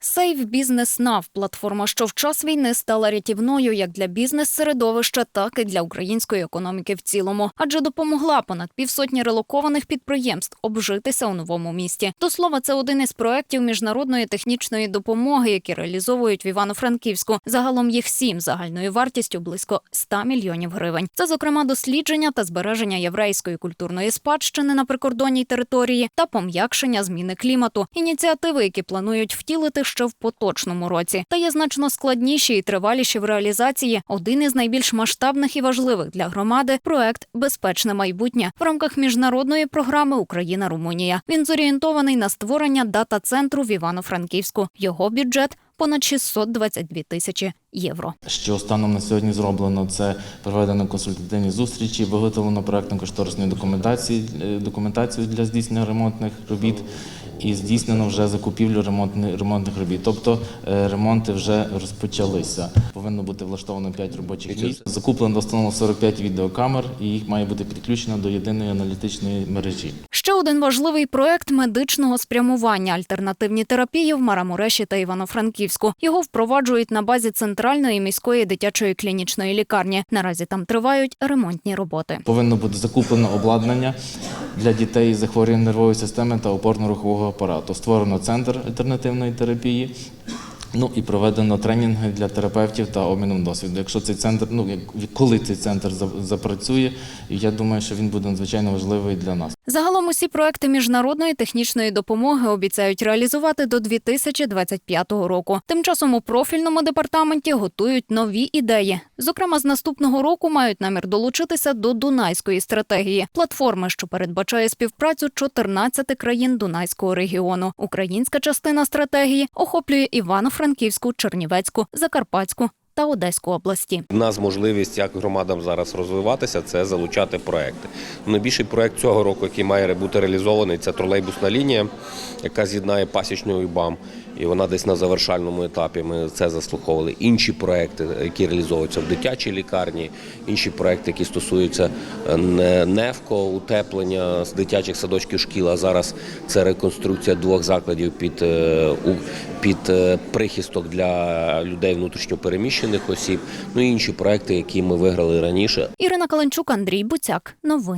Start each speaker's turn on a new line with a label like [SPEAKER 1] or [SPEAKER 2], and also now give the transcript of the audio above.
[SPEAKER 1] Сейф Бізнес Нав платформа, що в час війни стала рятівною як для бізнес-середовища, так і для української економіки в цілому, адже допомогла понад півсотні релокованих підприємств обжитися у новому місті. До слова, це один із проєктів міжнародної технічної допомоги, які реалізовують в Івано-Франківську. Загалом їх сім загальною вартістю близько 100 мільйонів гривень. Це зокрема дослідження та збереження єврейської культурної спадщини на прикордонній території та пом'якшення зміни клімату. Ініціативи, які планують втілити ще в поточному році, та є значно складніші і триваліші в реалізації. Один із найбільш масштабних і важливих для громади проект Безпечне майбутнє в рамках міжнародної програми Україна Румунія. Він зорієнтований на створення дата-центру в Івано-Франківську. Його бюджет понад 622 тисячі євро.
[SPEAKER 2] Що станом на сьогодні зроблено, це проведено консультативні зустрічі, виготовлено проектно-кошторисної документації, е, документацію для здійснення ремонтних робіт і здійснено вже закупівлю ремонтних, ремонтних робіт. Тобто е, ремонти вже розпочалися. Повинно бути влаштовано 5 робочих місць. Закуплено встановлено 45 відеокамер, і їх має бути підключено до єдиної аналітичної мережі.
[SPEAKER 1] Ще один важливий проект медичного спрямування альтернативні терапії в Марамуреші та Івано-Франківську. Його впроваджують на базі центральної міської дитячої клінічної лікарні. Наразі там тривають ремонтні роботи.
[SPEAKER 2] Повинно бути закуплено обладнання для дітей з захворюванням нервової системи та опорно-рухового апарату. Створено центр альтернативної терапії. Ну і проведено тренінги для терапевтів та обміном досвіду. Якщо цей центр, ну коли цей центр запрацює, я думаю, що він буде надзвичайно важливий для нас.
[SPEAKER 1] Загалом усі проекти міжнародної технічної допомоги обіцяють реалізувати до 2025 року. Тим часом у профільному департаменті готують нові ідеї. Зокрема, з наступного року мають намір долучитися до Дунайської стратегії платформи, що передбачає співпрацю 14 країн Дунайського регіону. Українська частина стратегії охоплює Івано-Франківську, Чернівецьку, Закарпатську та Одеську області.
[SPEAKER 3] У нас можливість як громадам зараз розвиватися, це залучати проекти. Найбільший проект цього року, який має бути реалізований, це тролейбусна лінія, яка з'єднає пасічну і БАМ. І вона десь на завершальному етапі. Ми це заслуховували. Інші проекти, які реалізовуються в дитячій лікарні, інші проекти, які стосуються е, не- НЕВКО, утеплення з дитячих садочків шкіл. А зараз це реконструкція двох закладів під, е, під е, прихисток для людей внутрішньопереміщених осіб. Ну і інші проекти, які ми виграли раніше.
[SPEAKER 1] Ірина Каленчук, Андрій Буцяк. Новини.